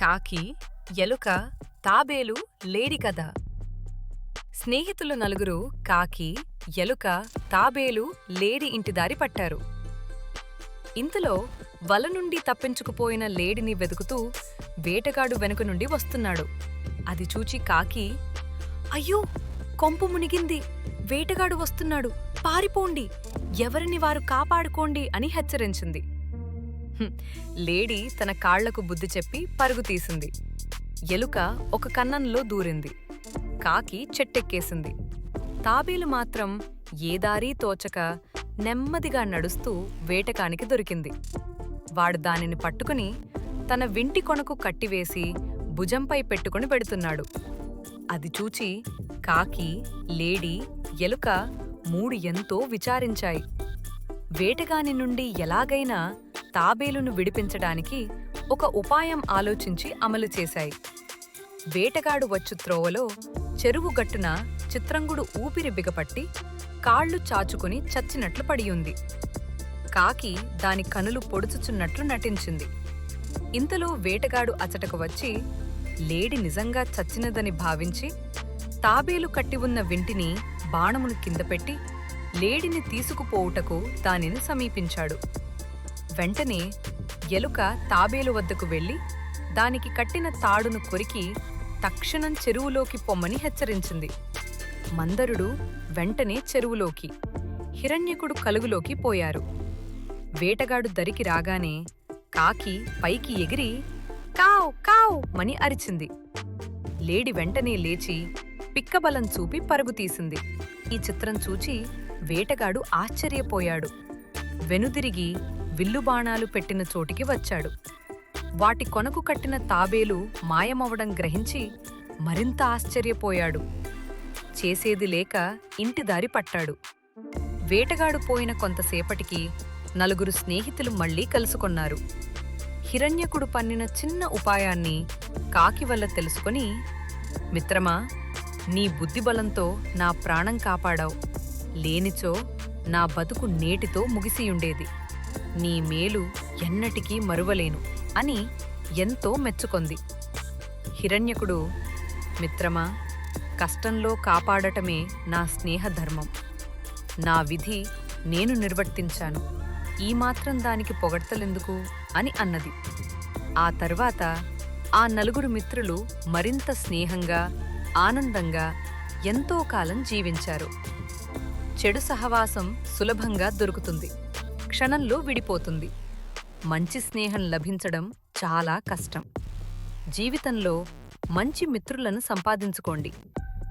కాకి ఎలుక తాబేలు లేడి కథ. స్నేహితులు నలుగురు కాకి ఎలుక తాబేలు లేడి ఇంటి దారి పట్టారు. ఇంతలో వల నుండి తప్పించుకుపోయిన లేడిని వెతుకుతూ వేటగాడు వెనుక నుండి వస్తున్నాడు. అది చూచి కాకి అయ్యో కొంపు మునిగింది. వేటగాడు వస్తున్నాడు. పారిపోండి. ఎవరిని వారు కాపాడుకోండి అని హెచ్చరించింది. లేడీ తన కాళ్ళకు బుద్ధి చెప్పి పరుగు తీసింది. ఎలుక ఒక కన్నంలో దూరింది. కాకి చెట్టెక్కేసింది. తాబేలు మాత్రం ఏ దారీ తోచక నెమ్మదిగా నడుస్తూ వేటకానికి దొరికింది. వాడు దానిని పట్టుకుని తన వింటి కొనకు కట్టివేసి భుజంపై పెట్టుకుని పెడుతున్నాడు. అది చూచి కాకి లేడీ ఎలుక మూడు ఎంతో విచారించాయి. వేటగాని నుండి ఎలాగైనా తాబేలును విడిపించడానికి ఒక ఉపాయం ఆలోచించి అమలు చేశాయి. వేటగాడు వచ్చు త్రోవలో చెరువు గట్టున చిత్రంగుడు ఊపిరి బిగపట్టి కాళ్ళు చాచుకుని చచ్చినట్లు పడియుంది. కాకి దాని కనులు పొడుచుచున్నట్లు నటించింది. ఇంతలో వేటగాడు అచటకు వచ్చి లేడి నిజంగా చచ్చినదని భావించి తాబేలు కట్టి ఉన్న వింటిని బాణమును కిందపెట్టి లేడిని తీసుకుపోవుటకు దానిని సమీపించాడు. వెంటనే ఎలుక తాబేలు వద్దకు వెళ్ళి దానికి కట్టిన తాడును కొరికి తక్షణం చెరువులోకి పొమ్మని హెచ్చరించింది. మందరుడు వెంటనే చెరువులోకి హిరణ్యకుడు కలుగులోకి పోయారు. వేటగాడు దరికి రాగానే కాకి పైకి ఎగిరి కావ్ కావ్ మని అరిచింది. లేడి వెంటనే లేచి పిక్కబలం చూపి పరుగు తీసింది. ఈ చిత్రం చూచి వేటగాడు ఆశ్చర్యపోయాడు. వెనుదిరిగి విల్లుబాణాలు పెట్టిన చోటికి వచ్చాడు. వాటి కొనకు కట్టిన తాబేలు మాయమవడం గ్రహించి మరింత ఆశ్చర్యపోయాడు. చేసేది లేక ఇంటి దారి పట్టాడు. వేటగాడు పోయిన కొంతసేపటికి నలుగురు స్నేహితులు మళ్ళీ కలుసుకొన్నారు. హిరణ్యకుడు పన్నిన చిన్న ఉపాయాన్ని కాకి వల్ల తెలుసుకొని మిత్రమా నీ బుద్ధిబలంతో నా ప్రాణం కాపాడావు. లేనిచో నా బతుకు నేటితో ముగిసియుండేది. నీ మేలు ఎన్నటికీ మరువలేను అని ఎంతో మెచ్చుకొంది. హిరణ్యకుడు మిత్రమా కష్టంలో కాపాడటమే నా స్నేహధర్మం. నా విధి నేను నిర్వర్తించాను. ఈ మాత్రం దానికి పొగడ్తలెందుకు? అని అన్నది. ఆ తర్వాత ఆ నలుగురు మిత్రులు మరింత స్నేహంగా ఆనందంగా ఎంతో కాలం జీవించారు. చెడు సహవాసం సులభంగా దొరుకుతుంది. క్షణంలో విడిపోతుంది. మంచి స్నేహం లభించడం చాలా కష్టం. జీవితంలో మంచి మిత్రులను సంపాదించుకోండి.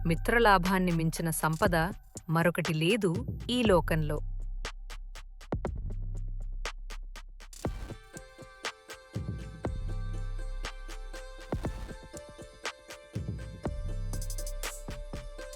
మిత్రలాభాన్ని మించిన సంపద మరొకటి లేదు ఈ లోకంలో.